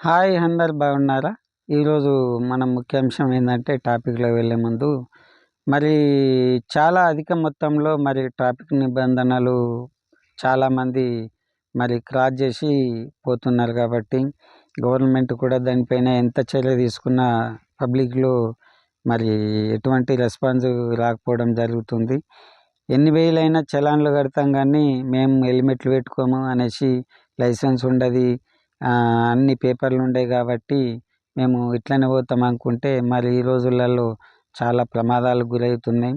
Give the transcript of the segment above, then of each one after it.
Hi అందరు బాగున్నారా? ఈరోజు మన ముఖ్యాంశం ఏంటంటే టాపిక్లో వెళ్ళే ముందు మరి చాలా అధిక మొత్తంలో మరి ట్రాఫిక్ నిబంధనలు చాలామంది మరి క్రాస్ చేసి పోతున్నారు కాబట్టి గవర్నమెంట్ కూడా దానిపైన ఎంత చర్య తీసుకున్నా పబ్లిక్లో మరి ఎటువంటి రెస్పాన్స్ రాకపోవడం జరుగుతుంది. ఎన్ని వేలైనా చలాన్లు కడతాం కానీ మేము హెల్మెట్లు పెట్టుకోము అనేసి లైసెన్స్ ఉండదు. అన్ని పేపర్లు ఉండే కాబట్టి మేము ఇట్లనే పోతాం అనుకుంటే మరి ఈ రోజులలో చాలా ప్రమాదాలకు గురవుతున్నాయి.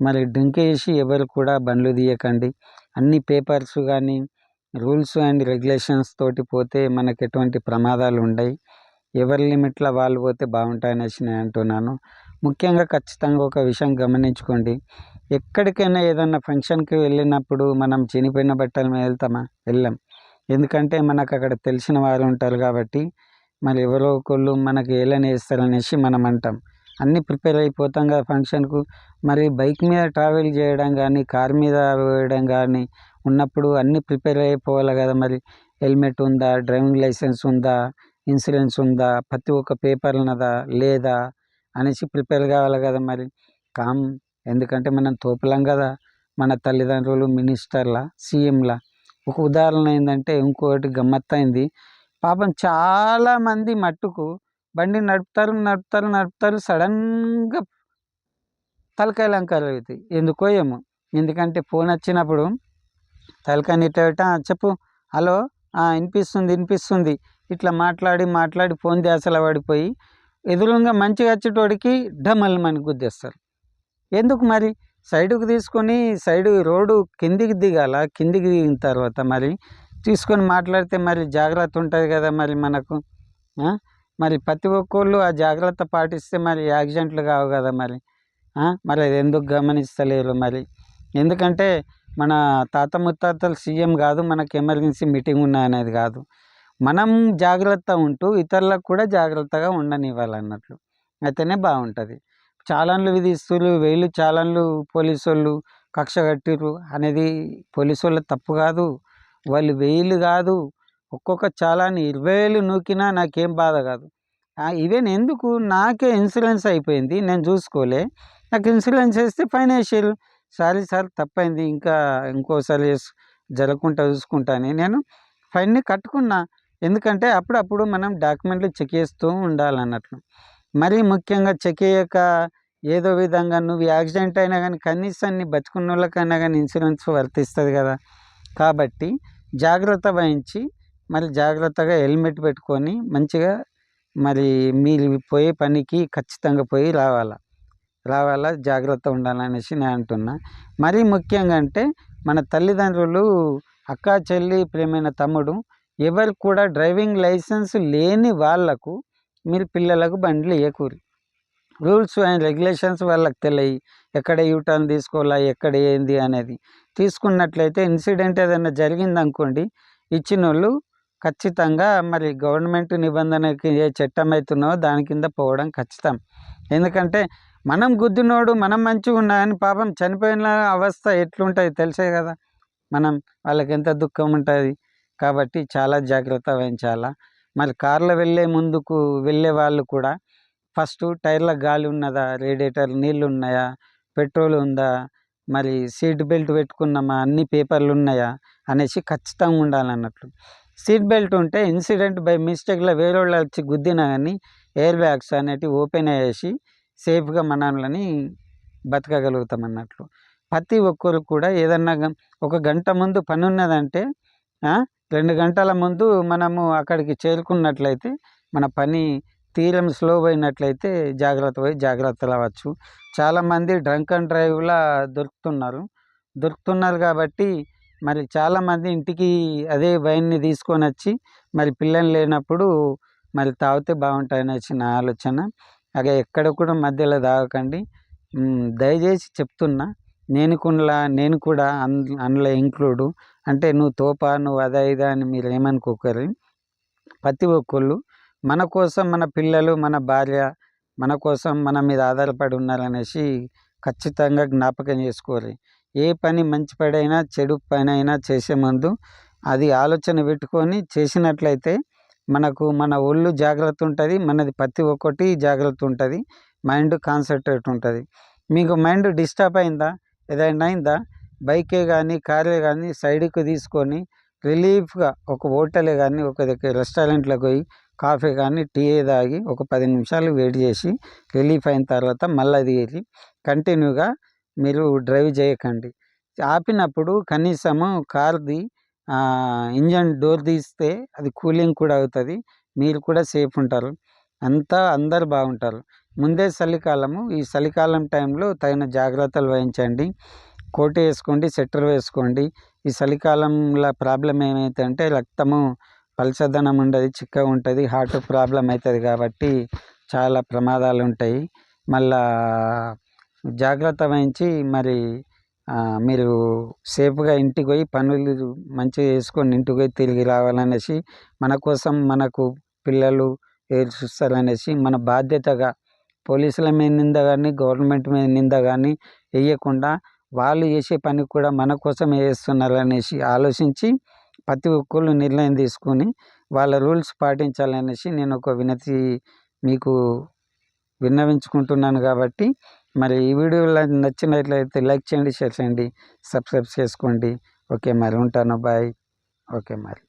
మరి డ్రింక్ చేసి ఎవరు కూడా బండ్లు తీయకండి. అన్ని పేపర్స్ కానీ రూల్స్ అండ్ రెగ్యులేషన్స్ తోటి పోతే మనకు ఎటువంటి ప్రమాదాలు ఉండవు ఎవరి లిమిట్లో వాళ్ళు పోతే బాగుంటాయనేసి నేను అంటున్నాను. ముఖ్యంగా ఖచ్చితంగా ఒక విషయం గమనించుకోండి. ఎక్కడికైనా ఏదైనా ఫంక్షన్కి వెళ్ళినప్పుడు మనం చనిపోయిన బట్టల మీద వెళ్తామా? వెళ్ళాం. ఎందుకంటే మనకు అక్కడ తెలిసిన వారు ఉంటారు కాబట్టి మరి ఎవరో ఒకళ్ళు మనకి ఏలని వేస్తారనేసి మనం అంటాం. అన్నీ ప్రిపేర్ అయిపోతాం కదా ఫంక్షన్కు. మరి బైక్ మీద ట్రావెల్ చేయడం కానీ కార్ మీద వేయడం కానీ ఉన్నప్పుడు అన్నీ ప్రిపేర్ అయిపోవాలి కదా మరి. హెల్మెట్ ఉందా డ్రైవింగ్ లైసెన్స్ ఉందా ఇన్సూరెన్స్ ఉందా ప్రతి ఒక్క పేపర్ ఉన్నదా లేదా అనేసి ప్రిపేర్ కావాలి కదా మరి. కామ్ ఎందుకంటే మనం తోపులం కదా మన తల్లిదండ్రులు మినిస్టర్ల సీఎంల. ఒక ఉదాహరణ ఏంటంటే ఇంకోటి గమ్మత్తైంది. పాపం చాలామంది మట్టుకు బండి నడుపుతారు నడుపుతారు నడుపుతారు సడన్గా తలకాయ లంకాలు అవుతాయి ఎందుకో ఏమో. ఎందుకంటే ఫోన్ వచ్చినప్పుడు తలకాయ నిట్ట చెప్పు హలో వినిపిస్తుంది వినిపిస్తుంది. ఇట్లా మాట్లాడి మాట్లాడి ఫోన్ ధ్యాసలో పడిపోయి ఎదురుగా మంచిగా వచ్చేటోడికి డమల్మని గుద్దేస్తారు. ఎందుకు మరి? సైడుకు తీసుకొని సైడు రోడ్డు కిందికి దిగాల కిందికి దిగిన తర్వాత మరి తీసుకొని మాట్లాడితే మరి జాగ్రత్త ఉంటుంది కదా మరి మనకు మరి ప్రతి ఒక్కళ్ళు ఆ జాగ్రత్త పాటిస్తే మరి యాక్సిడెంట్లు కావు కదా మరి మరి అది ఎందుకు గమనిస్తలేరు మరి? ఎందుకంటే మన తాత ముత్తాతలు సీఎం కాదు మనకు ఎమర్జెన్సీ మీటింగ్ ఉన్నాయనేది కాదు. మనం జాగ్రత్త ఉంటూ ఇతరులకు కూడా జాగ్రత్తగా ఉండనివ్వాలన్నట్లు. అయితేనే బాగుంటుంది. చాలన్లు విధిస్తులు వీళ్ళు చాలన్లు పోలీసు వాళ్ళు కక్ష కట్టిర్రు అనేది పోలీసు వాళ్ళ తప్పు కాదు. వాళ్ళు వేలు కాదు ఒక్కొక్క చాలాన్ ఇరవై వేలు నూకినా నాకేం బాధ కాదు. ఈవెన్ ఎందుకు? నాకే ఇన్సూరెన్స్ అయిపోయింది నేను చూసుకోలే. నాకు ఇన్సూరెన్స్ వేస్తే ఫైన్ వేసారు సారీ సార్ తప్పైంది ఇంకా ఇంకోసారి జరగకుండా చూసుకుంటాను నేను ఫైన్ని కట్టుకున్నా. ఎందుకంటే అప్పుడప్పుడు మనం డాక్యుమెంట్లు చెక్ చేస్తూ ఉండాలన్నట్లు. మరీ ముఖ్యంగా చెక్ ఏదో విధంగా నువ్వు యాక్సిడెంట్ అయినా కానీ కనీసం నీ బతుకున్న వాళ్ళకైనా కానీ ఇన్సూరెన్స్ వర్తిస్తుంది కదా. కాబట్టి జాగ్రత్త వహించి మరి జాగ్రత్తగా హెల్మెట్ పెట్టుకొని మంచిగా మరి మీరు పోయే పనికి ఖచ్చితంగా పోయి రావాలా. రావాలా జాగ్రత్త ఉండాలనేసి నేను అంటున్నా. మరీ ముఖ్యంగా అంటే మన తల్లిదండ్రులు అక్క చెల్లి ప్రేమైన తమ్ముడు ఎవరు కూడా డ్రైవింగ్ లైసెన్స్ లేని వాళ్ళకు మీరు పిల్లలకు బండ్లు ఇవ్వకూరి రూల్స్ అండ్ రెగ్యులేషన్స్ వాళ్ళకి తెలియ ఎక్కడ యూటర్న్ తీసుకోవాలా ఎక్కడ ఏంది అనేది. తీసుకున్నట్లయితే ఇన్సిడెంట్ ఏదైనా జరిగింది అనుకోండి ఇచ్చిన వాళ్ళు ఖచ్చితంగా మరి గవర్నమెంట్ నిబంధనకి ఏ చట్టం అవుతున్నావో దాని కింద పోవడం ఖచ్చితం. ఎందుకంటే మనం గుద్దినోడు మనం మంచిగా ఉన్నాయని పాపం చనిపోయిన అవస్థ ఎట్లుంటుంది తెలిసే కదా. మనం వాళ్ళకి ఎంత దుఃఖం ఉంటుంది. కాబట్టి చాలా జాగ్రత్త వహించాలా. మరి కార్లో వెళ్ళే ముందుకు వెళ్ళే వాళ్ళు కూడా ఫస్ట్ టైర్ల గాలి ఉన్నదా? రేడియేటర్ నీళ్ళు ఉన్నాయా? పెట్రోల్ ఉందా? మరి సీట్ బెల్ట్ పెట్టుకున్నామా? అన్ని పేపర్లు ఉన్నాయా? అనేసి ఖచ్చితంగా ఉండాలన్నట్లు. సీట్ బెల్ట్ ఉంటే ఇన్సిడెంట్ బై మిస్టేక్లో వేరే వాళ్ళు వచ్చి గుద్దినా కానీ ఎయిర్ బ్యాగ్స్ అనేటివి ఓపెన్ అయ్యేసి సేఫ్గా మనల్ని బతకగలుగుతాం అన్నట్లు ప్రతి ఒక్కరు కూడా ఏదన్నా ఒక గంట ముందు పని ఉన్నదంటే రెండు గంటల ముందు మనము అక్కడికి చేరుకున్నట్లయితే మన పని తీరం స్లో అయినట్లయితే జాగ్రత్త పోయి జాగ్రత్తలు అవ్వచ్చు. చాలామంది డ్రంక్ అండ్ డ్రైవ్లా దొరుకుతున్నారు. దొరుకుతున్నారు కాబట్టి మరి చాలామంది ఇంటికి అదే వైన్ని తీసుకొని వచ్చి మరి పిల్లలు లేనప్పుడు మరి తాగితే బాగుంటాయని నా ఆలోచన. అలాగే ఎక్కడ కూడా మధ్యలో తాగకండి. దయచేసి చెప్తున్నా. నేను కూడా నేను కూడా అందులో ఇంక్లూడు. అంటే నువ్వు తోపా నువ్వు అదా ఇదా అని మీరు ఏమనుకోకరు ప్రతి ఒక్కళ్ళు మన కోసం మన పిల్లలు మన భార్య మన కోసం మన మీద ఆధారపడి ఉన్నారనేసి ఖచ్చితంగా జ్ఞాపకం చేసుకోవాలి ఏ పని మంచి పడైనా చెడు పని అయినా చేసే ముందు అది ఆలోచన పెట్టుకొని చేసినట్లయితే మనకు మన ఒళ్ళు జాగ్రత్త ఉంటుంది మనది ప్రతి ఒక్కటి జాగ్రత్త ఉంటుంది మైండ్ కాన్సన్ట్రేట్ ఉంటుంది. మీకు మైండ్ డిస్టర్బ్ అయిందా? ఏదైనా అయిందా? బైకే కానీ కారే కానీ సైడ్కి తీసుకొని రిలీఫ్గా ఒక హోటలే కానీ ఒక దగ్గర రెస్టారెంట్లోకి పోయి కాఫీ కానీ టీ తాగి ఒక పది నిమిషాలు వెయిట్ చేసి రిలీఫ్ అయిన తర్వాత మళ్ళీ అది కంటిన్యూగా మీరు డ్రైవ్ చేయకండి. ఆపినప్పుడు కనీసము కార్ది ఇంజన్ డోర్ తీస్తే అది కూలింగ్ కూడా అవుతుంది. మీరు కూడా సేఫ్ ఉంటారు. అంతా అందరు బాగుంటారు. ముందే చలికాలము. ఈ చలికాలం టైంలో తగిన జాగ్రత్తలు వహించండి. కోట్ వేసుకోండి స్వెటర్ వేసుకోండి. ఈ చలికాలంలో ప్రాబ్లం ఏమైతుందంటే రక్తము పలచదనం ఉండదు చిక్కగా ఉంటుంది హార్ట్ ప్రాబ్లం అవుతుంది కాబట్టి చాలా ప్రమాదాలు ఉంటాయి. మళ్ళా జాగ్రత్త వహించి మరి మీరు సేఫ్గా ఇంటికి పోయి పనులు మంచిగా చేసుకొని ఇంటికి పోయి తిరిగి రావాలనేసి మన కోసం మనకు పిల్లలు ఎదురు చూస్తారనేసి మన బాధ్యతగా పోలీసుల మీద నింద కానీ గవర్నమెంట్ మీద నింద కానీ వేయకుండా వాళ్ళు చేసే పని కూడా మన కోసమే చేస్తున్నారు అనేసి ఆలోచించి ప్రతి ఒక్కళ్ళు నిర్ణయం తీసుకొని వాళ్ళ రూల్స్ పాటించాలనేసి నేను ఒక వినతి మీకు విన్నవించుకుంటున్నాను కాబట్టి మరి ఈ వీడియోలో నచ్చినట్లయితే లైక్ చేయండి షేర్ చేయండి సబ్స్క్రైబ్ చేసుకోండి. ఓకే మరి ఉంటాను. బాయ్. ఓకే మరి.